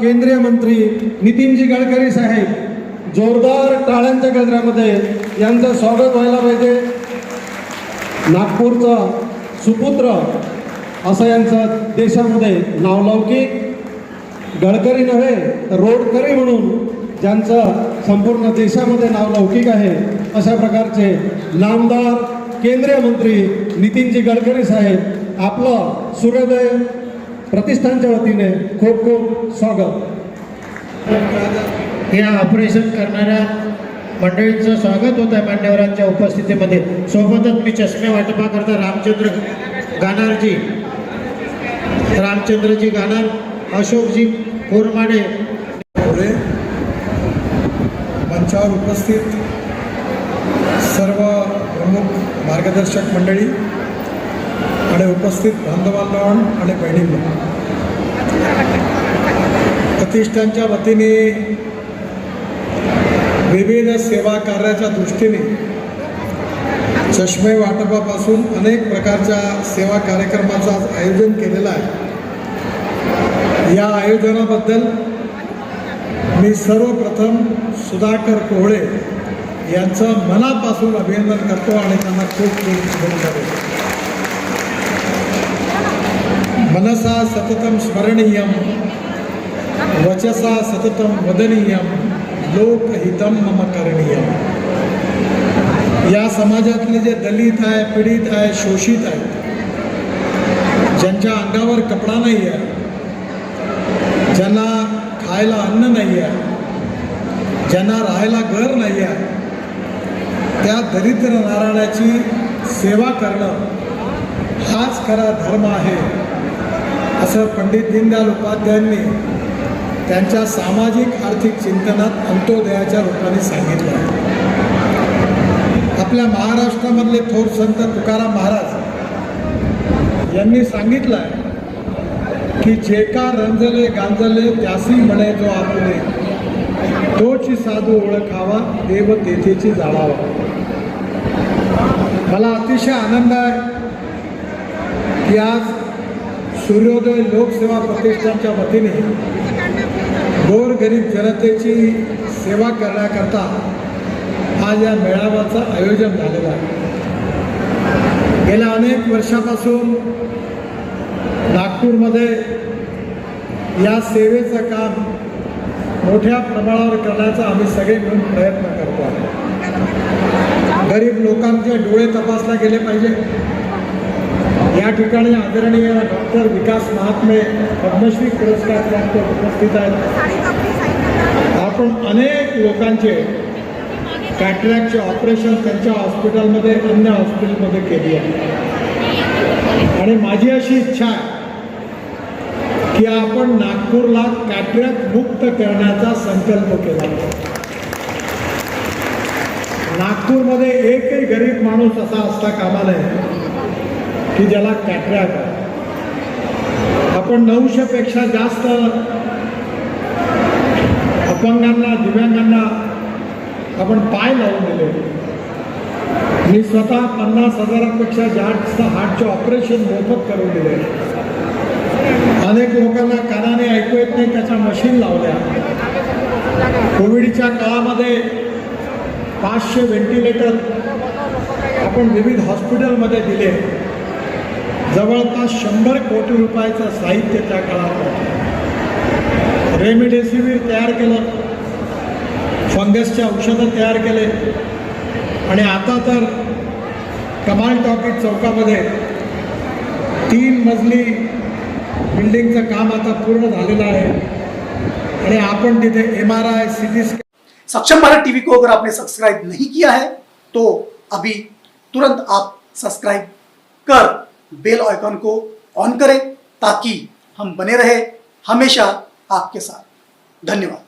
केंद्रीय मंत्री नितीनजी गडकरी साहेब जोरदार टाळ्यांच्या गजरामध्ये यांचं स्वागत व्हायला पाहिजे. नागपूरचा सुपुत्र असं यांचं देशामध्ये नावलौकिक गडकरी नव्हे तर रोडकरी म्हणून ज्यांचं संपूर्ण देशामध्ये नावलौकिक आहे अशा प्रकारचे नामदार केंद्रीय मंत्री नितीनजी गडकरी साहेब आपलं सूर्योदय प्रतिष्ठानच्या वतीने खूप खूप स्वागत. या ऑपरेशन करणाऱ्या मंडळींचं स्वागत होत आहे मान्यवरांच्या उपस्थितीमध्ये. सोबतच मी चष्मे वाटपाकरता रामचंद्र गानारजी रामचंद्रजी गानार अशोकजी कोरमाडे. मंचावर उपस्थित सर्व प्रमुख मार्गदर्शक मंडळी आणि उपस्थित बांधवांना आणि बहिणींना प्रतिष्ठानच्या वतीने विविध सेवा कार्याच्या दृष्टीने चष्मे वाटपापासून अनेक प्रकारच्या सेवा कार्यक्रमाचं आज आयोजन केलेलं आहे. या आयोजनाबद्दल मी सर्वप्रथम सुधाकर कोहळे यांचं मनापासून अभिनंदन करतो आणि त्यांना खूप खूप शुभेच्छा देतो मनसा सततम स्मरणीयम। वचसा सततम वदनीयम। लोकहितम मम करणीयम। या समाजातले जे दलित आहे पीडित आहे शोषित आहेत ज्यांच्या अंगावर कपडा नाही आहे ज्यांना खायला अन्न नाही आहे ज्यांना राहायला घर नाही आहे त्या दरिद्र नारायणाची सेवा करणं हाच खरा धर्म आहे. असं पंडित दीनदयाल उपाध्यायांनी त्यांच्या सामाजिक आर्थिक चिंतनात अंत्योदयाच्या रूपाने सांगितलं आहे. आपल्या महाराष्ट्रामधले थोर संत तुकाराम महाराज यांनी सांगितलं आहे की जे का रंजले गांजले त्यासी म्हणे जो आपले तोची साधू ओळखावा देव तेथेची जाळावा. मला अतिशय आनंद आहे की आज सूर्योदय लोकसेवा प्रतिष्ठानच्या वतीने गोरगरीब जनतेची सेवा करण्याकरता आज या मेळाव्याचं आयोजन झालेलं आहे. गेल्या अनेक वर्षापासून नागपूरमध्ये या सेवेचं काम मोठ्या प्रमाणावर करण्याचा आम्ही सगळे मिळून प्रयत्न करतो आहे. गरीब लोकांचे डोळे तपासले गेले पाहिजे. या ठिकाणी आदरणीय डॉक्टर विकास महात्मे पद्मश्री पुरस्कार प्राप्त उपस्थित आहेत. आपण अनेक लोकांचे कॅटरॅक्टचे ऑपरेशन त्यांच्या हॉस्पिटलमध्ये अन्य हॉस्पिटलमध्ये केली आहे. आणि माझी अशी इच्छा आहे की आपण नागपूरला कॅटरॅक्ट मुक्त करण्याचा संकल्प केला. नागपूरमध्ये एकही गरीब माणूस असा असता कामा नये. की ज्याला कॅटरॅक आपण नऊशेपेक्षा जास्त अपंगांना दिव्यांगांना आपण पाय लावून दिले. मी स्वतः पन्नास हजारापेक्षा जास्त हार्टचे ऑपरेशन मोफत करून दिले. अनेक लोकांना कानाने ऐकू येत नाही त्याच्या मशीन लावल्या. कोविडच्या काळामध्ये पाचशे व्हेंटिलेटर आपण विविध हॉस्पिटलमध्ये दिले. जवळपास शंभर कोटी रुपयाचं साहित्य त्या काळात रेमडेसिवीर तयार केलं. फंगसचे औषधं तयार केले. आणि आता तर कमाल टॉकीज चौकामध्ये तीन मजली बिल्डिंगचं काम आता पूर्ण झालेलं आहे. आणि आपण तिथे M R I C T सक्षम भारत टीवी को अगर आपने सब्सक्राइब नहीं किया है तो अभी तुरंत आप सब्सक्राइब कर बेल आइकन को ऑन करें ताकि हम बने रहे हमेशा आपके साथ। धन्यवाद।